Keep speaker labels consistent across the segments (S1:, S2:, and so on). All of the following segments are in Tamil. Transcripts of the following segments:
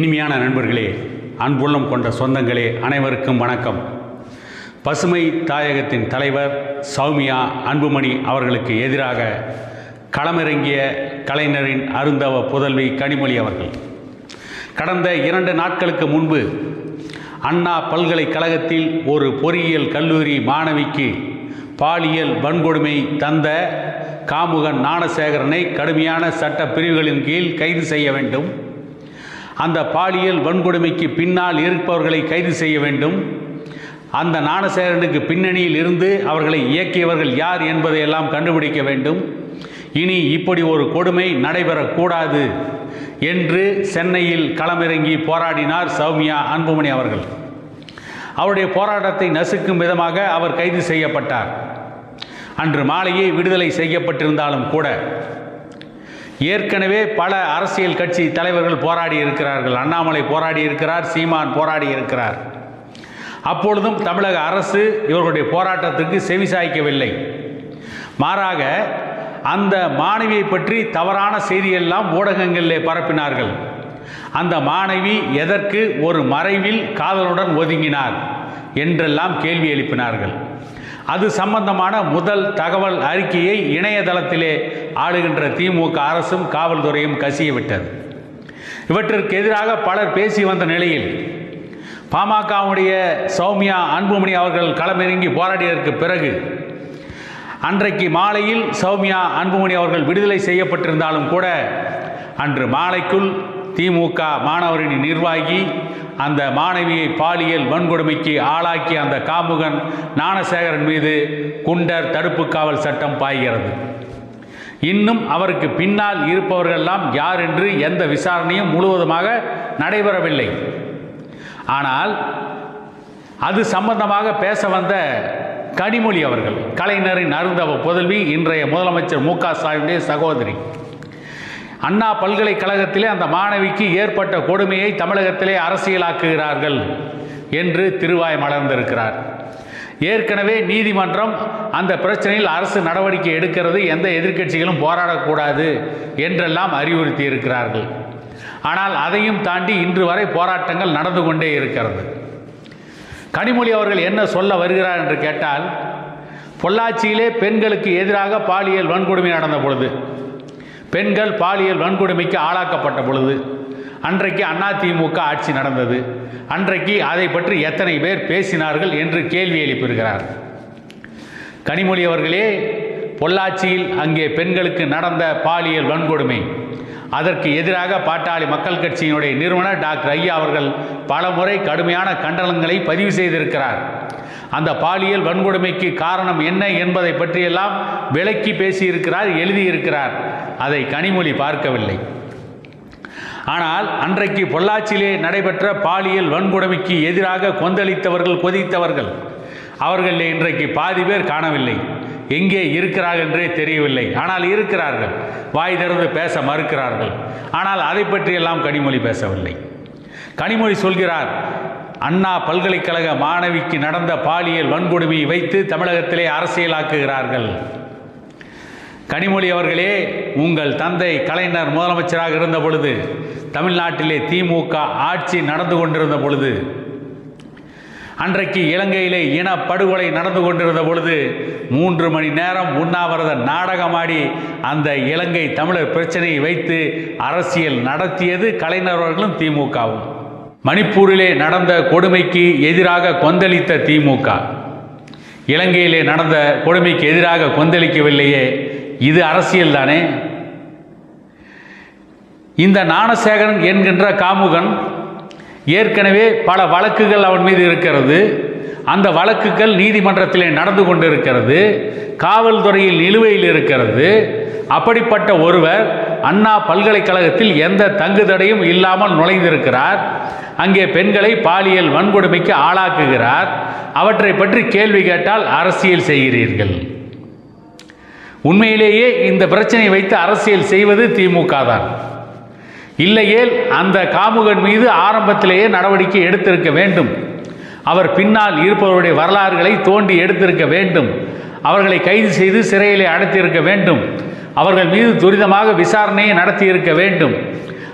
S1: இனிமையான நண்பர்களே அன்புள்ளம் கொண்ட சொந்தங்களே அனைவருக்கும் வணக்கம். பசுமை தாயகத்தின் தலைவர் சௌமியா அன்புமணி அவர்களுக்கு எதிராக களமிறங்கிய கலைஞரின் அருந்தவ புதல்வி கனிமொழி அவர்கள். கடந்த இரண்டு நாட்களுக்கு முன்பு அண்ணா பல்கலைக்கழகத்தில் ஒரு பொறியியல் கல்லூரி மாணவிக்கு பாலியல் வன்கொடுமை தந்த காமுகன் ஞானசேகரனை கடுமையான சட்ட பிரிவுகளின் கீழ் கைது செய்ய வேண்டும் அந்த பாலியல் வன்கொடுமைக்கு பின்னால் இருப்பவர்களை கைது செய்ய வேண்டும். அந்த ஞானசேகரனுக்கு பின்னணியில் இருந்து அவர்களை இயக்கியவர்கள் யார் என்பதையெல்லாம் கண்டுபிடிக்க வேண்டும். இனி இப்படி ஒரு கொடுமை நடைபெறக்கூடாது என்று சென்னையில் களமிறங்கி போராடினார் சௌமியா அன்புமணி அவர்கள். அவருடைய போராட்டத்தை நசுக்கும் விதமாக அவர் கைது செய்யப்பட்டார். அன்று மாலையே விடுதலை செய்யப்பட்டிருந்தாலும் கூட ஏற்கனவே பல அரசியல் கட்சி தலைவர்கள் போராடி இருக்கிறார்கள். அண்ணாமலை போராடி இருக்கிறார் சீமான் போராடி இருக்கிறார். அப்பொழுதும் தமிழக அரசு இவர்களுடைய போராட்டத்துக்கு செவிசாய்க்கவில்லை மாறாக அந்த மாணவியை பற்றி தவறான செய்தியெல்லாம் ஊடகங்களிலே பரப்பினார்கள். அந்த மாணவி எதற்கு ஒரு மறைவில் காதலுடன் ஒதுங்கினார் என்றெல்லாம் கேள்வி எழுப்பினார்கள். அது சம்பந்தமான முதல் தகவல் அறிக்கையை இணையதளத்திலே ஆளுகின்ற திமுக அரசும் காவல்துறையும் கசியவிட்டது. இவற்றிற்கு எதிராக பலர் பேசி வந்த நிலையில் பாமகவுடைய சௌமியா அன்புமணி அவர்கள் களமிறங்கி போராடியதற்கு பிறகு அன்றைக்கு மாலையில் சௌமியா அன்புமணி அவர்கள் விடுதலை செய்யப்பட்டிருந்தாலும் கூட அன்று மாலைக்குள் திமுக மாணவரணி நிர்வாகி அந்த மாணவியை பாலியல் வன்கொடுமைக்கு ஆளாக்கி அந்த காமுகன் ஞானசேகரன் மீது குண்டர் தடுப்பு காவல் சட்டம் பாய்கிறது. இன்னும் அவருக்கு பின்னால் இருப்பவர்களெல்லாம் யார் என்று எந்த விசாரணையும் முழுவதுமாக நடைபெறவில்லை. ஆனால் அது சம்பந்தமாக பேச வந்த கனிமொழி அவர்கள் கலைஞரின் அருந்தவ புதல்வி இன்றைய முதலமைச்சர் மு க ஸ்டாலினுடைய சகோதரி. அண்ணா பல்கலைக்கழகத்திலே அந்த மாணவிக்கு ஏற்பட்ட கொடுமையை தமிழகத்திலே அரசியலாக்குகிறார்கள் என்று திருவாய் மலர்ந்திருக்கிறார். ஏற்கனவே நீதிமன்றம் அந்த பிரச்சனையில் அரசு நடவடிக்கை எடுக்கிறது எந்த எதிர்க்கட்சிகளும் போராடக்கூடாது என்றெல்லாம் அறிவுறுத்தி இருக்கிறார்கள் ஆனால் அதையும் தாண்டி இன்று வரை போராட்டங்கள் நடந்து கொண்டே இருக்கிறது. கனிமொழி அவர்கள் என்ன சொல்ல வருகிறார் என்று கேட்டால் பொள்ளாச்சியிலே பெண்களுக்கு எதிராக பாலியல் வன்கொடுமை நடந்த பொழுது பெண்கள் பாலியல் வன்கொடுமைக்கு ஆளாக்கப்பட்ட பொழுது அன்றைக்கு அதிமுக ஆட்சி நடந்தது. அன்றைக்கு அதை பற்றி எத்தனை பேர் பேசினார்கள் என்று கேள்வி எழுப்பியிருக்கிறார். கனிமொழி அவர்களே பொள்ளாச்சியில் அங்கே பெண்களுக்கு நடந்த பாலியல் வன்கொடுமை அதற்கு எதிராக பாட்டாளி மக்கள் கட்சியினுடைய நிறுவனர் டாக்டர் ஐயா அவர்கள் பல முறை கடுமையான கண்டனங்களை பதிவு செய்திருக்கிறார். அந்த பாலியல் வன்கொடுமைக்கு காரணம் என்ன என்பதை பற்றியெல்லாம் விளக்கி பேசியிருக்கிறார் எழுதியிருக்கிறார். அதை கனிமொழி பார்க்கவில்லை. ஆனால் அன்றைக்கு பொள்ளாச்சியிலே நடைபெற்ற பாலியல் வன்கொடுமைக்கு எதிராக கொந்தளித்தவர்கள் கொதித்தவர்கள். அவர்கள் இன்றைக்கு பாதி பேர் காணவில்லை. எங்கே இருக்கிறார்கள் என்றே தெரியவில்லை. ஆனால் இருக்கிறார்கள். வாய் திறந்து பேச மறுக்கிறார்கள். ஆனால் அதை பற்றியெல்லாம் கனிமொழி பேசவில்லை. கனிமொழி சொல்கிறார் அண்ணா பல்கலைக்கழக மாணவிக்கு நடந்த பாலியல் வன்கொடுமையை வைத்து தமிழகத்திலே அரசியலாக்குகிறார்கள். கனிமொழி அவர்களே உங்கள் தந்தை கலைஞர் முதலமைச்சராக இருந்த பொழுது தமிழ்நாட்டிலே திமுக ஆட்சி நடந்து கொண்டிருந்த பொழுது அன்றைக்கு இலங்கையிலே இனப்படுகொலை நடந்து கொண்டிருந்த பொழுது மூன்று மணி நேரம் உண்ணாவிரத நாடகமாடி அந்த இலங்கை தமிழர் பிரச்சனையை வைத்து அரசியல் நடத்தியது கலைஞர்களும் திமுகவும். மணிப்பூரிலே நடந்த கொடுமைக்கு எதிராக கொந்தளித்த திமுக. இலங்கையிலே நடந்த கொடுமைக்கு எதிராக கொந்தளிக்கவில்லையே இது அரசியல் தானே? இந்த ஞானசேகரன் என்கின்ற காமுகன் ஏற்கனவே பல வழக்குகள் அவன் மீது இருக்கிறது. அந்த வழக்குகள் நீதிமன்றத்திலே நடந்து கொண்டிருக்கிறது. காவல்துறையில் நிலுவையில் இருக்கிறது. அப்படிப்பட்ட ஒருவர் அண்ணா பல்கலைக்கழகத்தில் எந்த தங்குதடையும் இல்லாமல் நுழைந்திருக்கிறார். அங்கே பெண்களை பாலியல் வன்கொடுமைக்கு ஆளாக்குகிறார். அவற்றை பற்றி கேள்வி கேட்டால் அரசியல் செய்கிறீர்கள். உண்மையிலேயே இந்த பிரச்சனையை வைத்து அரசியல் செய்வது திமுக தான். இல்லையேல் அந்த காமுகன் மீது ஆரம்பத்திலேயே நடவடிக்கை எடுத்திருக்க வேண்டும். அவர் பின்னால் இருப்பவருடைய வரலாறுகளை தோண்டி எடுத்திருக்க வேண்டும். அவர்களை கைது செய்து சிறையிலே அடைத்திருக்க வேண்டும். அவர்கள் மீது துரிதமாக விசாரணையை நடத்தியிருக்க வேண்டும்.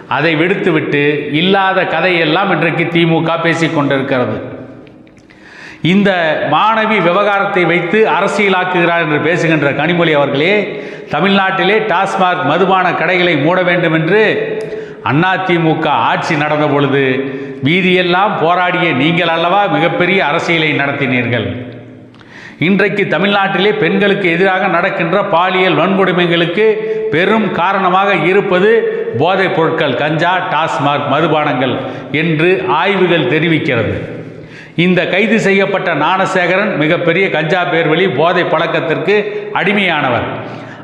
S1: அதை விடுத்துவிட்டு இல்லாத கதையெல்லாம் இன்றைக்கு திமுக பேசிக்கொண்டிருக்கிறது. இந்த மாணவி விவகாரத்தை வைத்து அரசியலாக்குகிறார் என்று பேசுகின்ற கனிமொழி அவர்களே தமிழ்நாட்டிலே டாஸ்மாக் மதுபான கடைகளை மூட வேண்டும் என்று அதிமுக ஆட்சி நடந்த பொழுது வீதியெல்லாம் போராடிய நீங்கள் அல்லவா மிகப்பெரிய அரசியலை நடத்தினீர்கள். இன்றைக்கு தமிழ்நாட்டிலே பெண்களுக்கு எதிராக நடக்கின்ற பாலியல் வன்கொடுமைகளுக்கு பெரும் காரணமாக இருப்பது போதைப் பொருட்கள் கஞ்சா டாஸ்மாக் மதுபானங்கள் என்று ஆய்வுகள் தெரிவிக்கிறது. இந்த கைது செய்யப்பட்ட ஞானசேகரன் மிகப்பெரிய கஞ்சா பேர்வழி போதை பழக்கத்திற்கு அடிமையானவர்.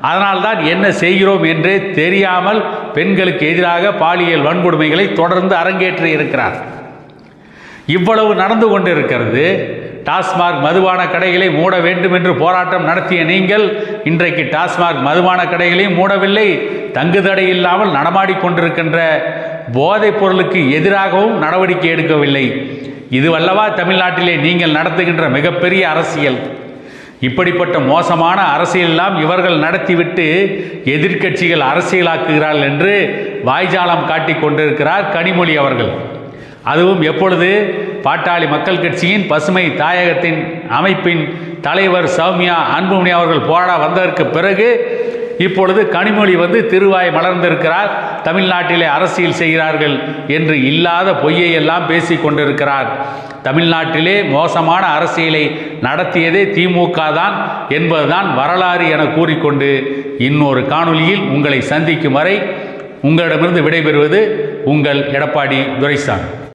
S1: அதனால்தான் என்ன செய்கிறோம் என்றே தெரியாமல் பெண்களுக்கு எதிராக பாலியல் வன்கொடுமைகளை தொடர்ந்து அரங்கேற்றி இருக்கிறார். இவ்வளவு நடந்து கொண்டிருக்கிறது. டாஸ்மாக் மதுபான கடைகளை மூட வேண்டும் என்று போராட்டம் நடத்திய நீங்கள் இன்றைக்கு டாஸ்மாக் மதுபான கடைகளையும் மூடவில்லை. தங்குதடை இல்லாமல் நடமாடிக்கொண்டிருக்கின்ற போதைப் பொருளுக்கு எதிராகவும் நடவடிக்கை எடுக்கவில்லை. இதுவல்லவா தமிழ்நாட்டிலே நீங்கள் நடத்துகின்ற மிகப்பெரிய அரசியல். இப்படிப்பட்ட மோசமான அரசியலெல்லாம் இவர்கள் நடத்திவிட்டு எதிர்க்கட்சிகள் அரசியலாக்குகிறார்கள் என்று வாய்ஜாலம் காட்டிக் கொண்டிருக்கிறார் கனிமொழி அவர்கள். அதுவும் எப்பொழுது பாட்டாளி மக்கள் கட்சியின் பசுமை தாயகத்தின் அமைப்பின் தலைவர் சௌமியா அன்புமணி அவர்கள் போராட வந்ததற்கு பிறகு இப்பொழுது கனிமொழி வந்து திருவாய் மலர்ந்திருக்கிறார். தமிழ்நாட்டிலே அரசியல் செய்கிறார்கள் என்று இல்லாத பொய்யை எல்லாம் பேசி கொண்டிருக்கிறார். தமிழ்நாட்டிலே மோசமான அரசியலை நடத்தியதே திமுக தான் என்பதுதான் வரலாறு என கூறிக்கொண்டு இன்னொரு காணொலியில் உங்களை சந்திக்கும் வரை உங்களிடமிருந்து விடைபெறுவது உங்கள் எடப்பாடி துரைசாமி.